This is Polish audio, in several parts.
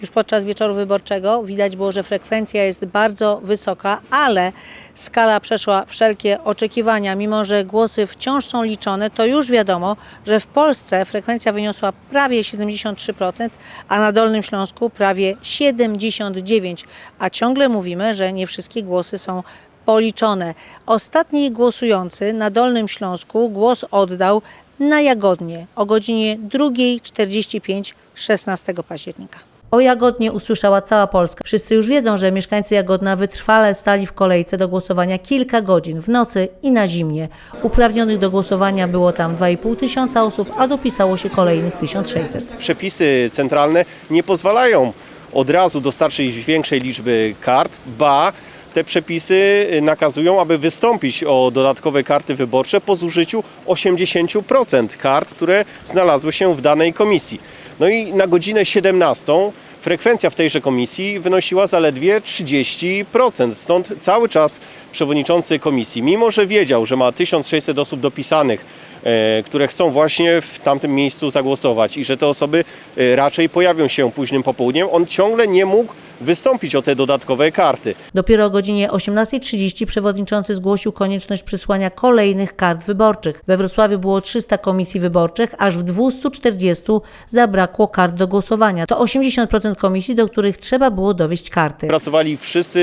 już podczas wieczoru wyborczego. Widać było, że frekwencja jest bardzo wysoka, ale skala przeszła wszelkie oczekiwania. Mimo, że głosy wciąż są liczone, to już wiadomo, że w Polsce frekwencja wyniosła prawie 73%, a na Dolnym Śląsku prawie 79%. A ciągle mówimy, że nie wszystkie głosy są policzone. Ostatni głosujący na Dolnym Śląsku głos oddał na Jagodnie o godzinie 2.45 16 października. O Jagodnie usłyszała cała Polska. Wszyscy już wiedzą, że mieszkańcy Jagodna wytrwale stali w kolejce do głosowania kilka godzin w nocy i na zimnie. Uprawnionych do głosowania było tam 2,5 tysiąca osób, a dopisało się kolejnych 1600. przepisy centralne nie pozwalają od razu dostarczyć większej liczby kart, ba te przepisy nakazują, aby wystąpić o dodatkowe karty wyborcze po zużyciu 80% kart, które znalazły się w danej komisji. No i na godzinę 17 frekwencja w tejże komisji wynosiła zaledwie 30%. Stąd cały czas przewodniczący komisji, mimo że wiedział, że ma 1600 osób dopisanych, e, które chcą właśnie w tamtym miejscu zagłosować i że te osoby e, raczej pojawią się późnym popołudniem, on ciągle nie mógł wystąpić o te dodatkowe karty. Dopiero o godzinie 18.30 przewodniczący zgłosił konieczność przysłania kolejnych kart wyborczych. We Wrocławiu było 300 komisji wyborczych, aż w 240 zabrakło kart do głosowania. To 80% komisji, do których trzeba było dowieść karty. Pracowali wszyscy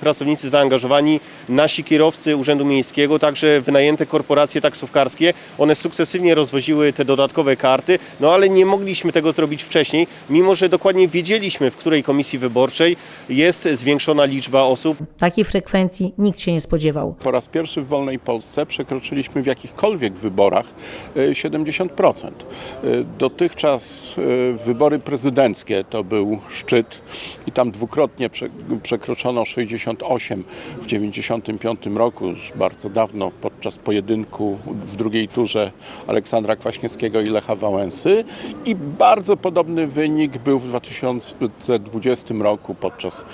pracownicy zaangażowani, nasi kierowcy Urzędu Miejskiego, także wynajęte korporacje taksówkarskie. One sukcesywnie rozwoziły te dodatkowe karty, no ale nie mogliśmy tego zrobić wcześniej, mimo że dokładnie wiedzieliśmy, w której komisji wyborczej jest zwiększona liczba osób. Takiej frekwencji nikt się nie spodziewał. Po raz pierwszy w wolnej Polsce przekroczyliśmy w jakichkolwiek wyborach e, 70%. E, Dotychczas e, wybory prezydenckie to był szczyt i tam dwukrotnie prze- przekroczono 68 w 95 roku, już bardzo dawno podczas pojedynku w drugiej turze Aleksandra Kwaśniewskiego i Lecha Wałęsy i bardzo podobny wynik był w 2020 roku podczas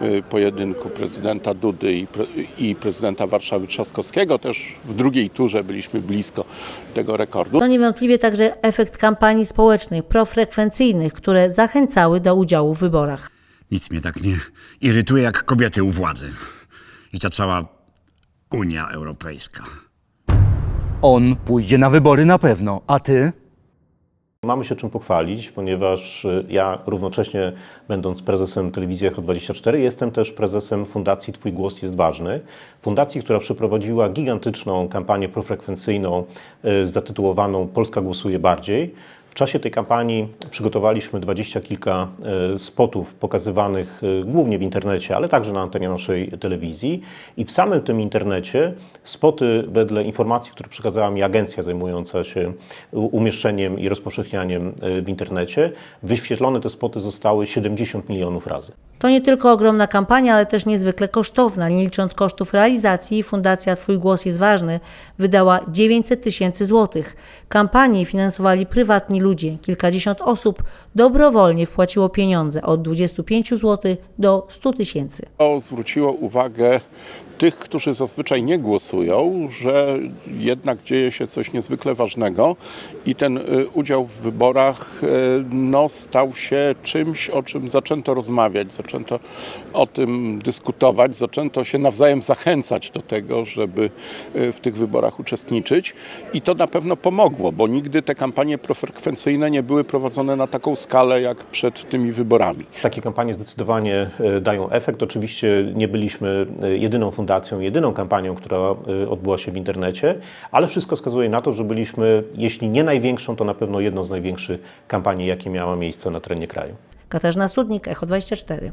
e, pojedynku prezydenta Dudy i, pre, i prezydenta Warszawy Trzaskowskiego. Też w drugiej turze byliśmy blisko tego rekordu. To niewątpliwie także efekt kampanii społecznych, profrekwencyjnych, które zachęcały do udziału w wyborach. Nic mnie tak nie irytuje jak kobiety u władzy. I ta cała Unia Europejska. On pójdzie na wybory na pewno, a ty? Mamy się czym pochwalić, ponieważ y, ja równocześnie, będąc prezesem telewizji Echo 24, jestem też prezesem Fundacji Twój Głos jest Ważny. Fundacji, która przeprowadziła gigantyczną kampanię profrekwencyjną y, zatytułowaną Polska głosuje bardziej. W czasie tej kampanii przygotowaliśmy dwadzieścia kilka y, spotów pokazywanych y, głównie w internecie, ale także na antenie naszej telewizji. I w samym tym internecie spoty, wedle informacji, które przekazała mi agencja zajmująca się umieszczeniem i rozpowszechnianiem y, w internecie, wyświetlone te spoty zostały 70 milionów razy. To nie tylko ogromna kampania, ale też niezwykle kosztowna. Nie licząc kosztów realizacji, Fundacja Twój Głos jest Ważny wydała 900 tysięcy złotych. Kampanię finansowali prywatni ludzie. Kilkadziesiąt osób dobrowolnie wpłaciło pieniądze od 25 zł do 100 tysięcy. To zwróciło uwagę tych, którzy zazwyczaj nie głosują, że jednak dzieje się coś niezwykle ważnego i ten y, udział w wyborach y, no, stał się czymś, o czym zaczęto rozmawiać, zaczęto o tym dyskutować, zaczęto się nawzajem zachęcać do tego, żeby y, w tych wyborach uczestniczyć i to na pewno pomogło, bo nigdy te kampanie profrekwencyjne nie były prowadzone na taką skalę jak przed tymi wyborami. Takie kampanie zdecydowanie e, dają efekt. Oczywiście nie byliśmy e, jedyną fundacją, jedyną kampanią, która e, odbyła się w internecie, ale wszystko wskazuje na to, że byliśmy, jeśli nie największą, to na pewno jedną z największych kampanii, jakie miała miejsce na terenie kraju. Katarzyna Studnik, Echo 24.